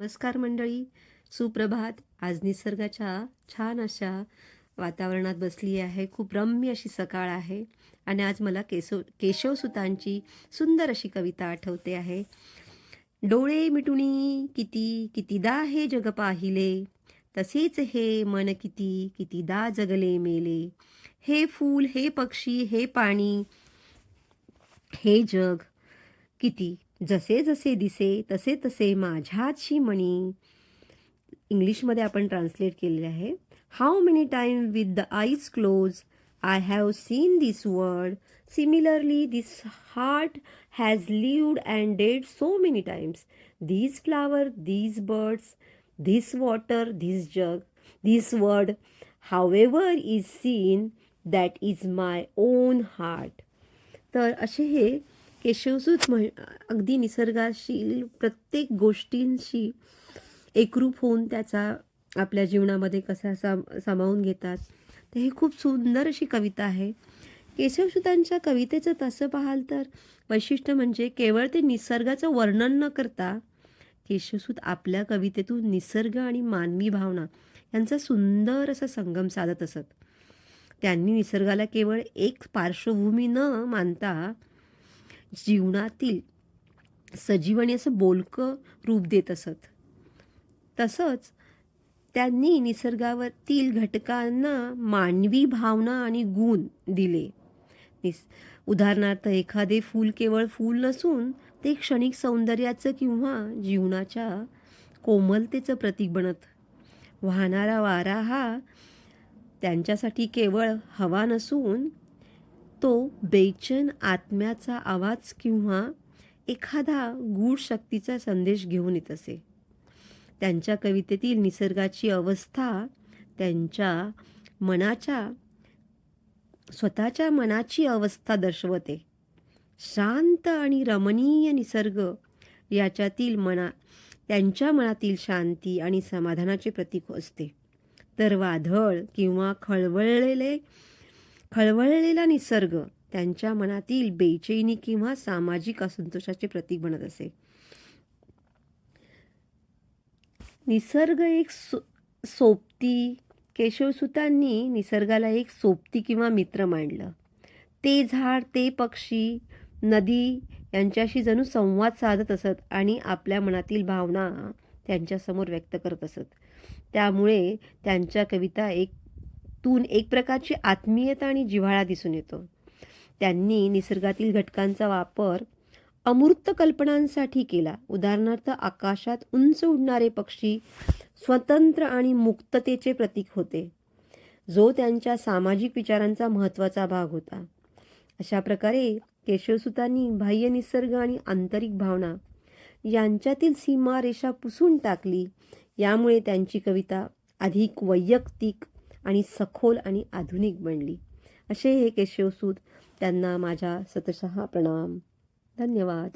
नमस्कार मंडळी. सुप्रभात. आज निसर्गाच्या छान अशा वातावरणात बसली आहे. खूप रम्य अशी सकाळ आहे. आणि आज मला केशव केशवसुतांची सुंदर अशी कविता आठवते आहे. डोळे मिटुणी किती कितीदा हे जग पाहिले? तसेच हे मन किती कितीदा जगले मेले? हे फूल हे पक्षी हे पाणी हे जग किती? जसे जसे दिसे तसे तसे माझ्याची मणी. इंग्लिशमध्ये आपण ट्रान्सलेट केलेले आहे. How many time with the eyes close I have seen this word similarly this heart has lived and dead so many times these flower these birds this water this jug this word however is seen that is my own heart तर असे हे केशवसूत म्ह अगदी निसर्गाशी प्रत्येक गोष्टींशी एकरूप होऊन त्याचा आपल्या जीवनामध्ये कसा साम सामावून घेतात. तर ही खूप सुंदर अशी कविता आहे. केशवसुतांच्या कवितेचं तसं पाहाल तर वैशिष्ट्य म्हणजे केवळ ते निसर्गाचं वर्णन न करता केशवसूत आपल्या कवितेतून निसर्ग आणि मानवी भावना यांचा सुंदर असा संगम साधत असत. त्यांनी निसर्गाला केवळ एक पार्श्वभूमी न मानता जीवनातील सजीवनी असं बोलकं रूप देत असत. तसंच त्यांनी निसर्गावरील घटकांना मानवी भावना आणि गुण दिले. निस उदाहरणार्थ एखादे फूल केवळ फूल नसून ते क्षणिक सौंदर्याचं किंवा जीवनाच्या कोमलतेचं प्रतीक बनत. वाहणारा वारा हा त्यांच्यासाठी केवळ हवा नसून तो बेचैन आत्म्याचा आवाज किंवा एखादा गूढ शक्तीचा संदेश घेऊन येत असे. त्यांच्या कवितेतील निसर्गाची अवस्था त्यांच्या मनाच्या स्वतःच्या मनाची अवस्था दर्शवते. शांत आणि रमणीय निसर्ग याच्यातील मना त्यांच्या मनातील शांती आणि समाधानाचे प्रतीक असते. तर वादळ किंवा खळवळलेले खळवळलेला निसर्ग त्यांच्या मनातील बेचैनी किंवा सामाजिक असंतोषाचे प्रतीक बनत असे. निसर्ग एक सो सोबती केशवसुतांनी निसर्गाला एक सोबती किंवा मित्र मांडलं. ते झाड ते पक्षी नदी यांच्याशी जणू संवाद साधत असत आणि आपल्या मनातील भावना त्यांच्यासमोर व्यक्त करत असत. त्यामुळे त्यांच्या कविता एक तून एक प्रकारची आत्मीयता आणि जिव्हाळा दिसून येतो. त्यांनी निसर्गातील घटकांचा वापर अमूर्त कल्पनांसाठी केला. उदाहरणार्थ आकाशात उंच उडणारे पक्षी स्वतंत्र आणि मुक्ततेचे प्रतीक होते जो त्यांच्या सामाजिक विचारांचा महत्त्वाचा भाग होता. अशा प्रकारे केशवसुतांनी बाह्य निसर्ग आणि आंतरिक भावना यांच्यातील सीमारेषा पुसून टाकली. यामुळे त्यांची कविता अधिक वैयक्तिक आणि सखोल आणि आधुनिक बनली. असे हे केशवसूत त्यांना माझा सतशः प्रणाम. धन्यवाद.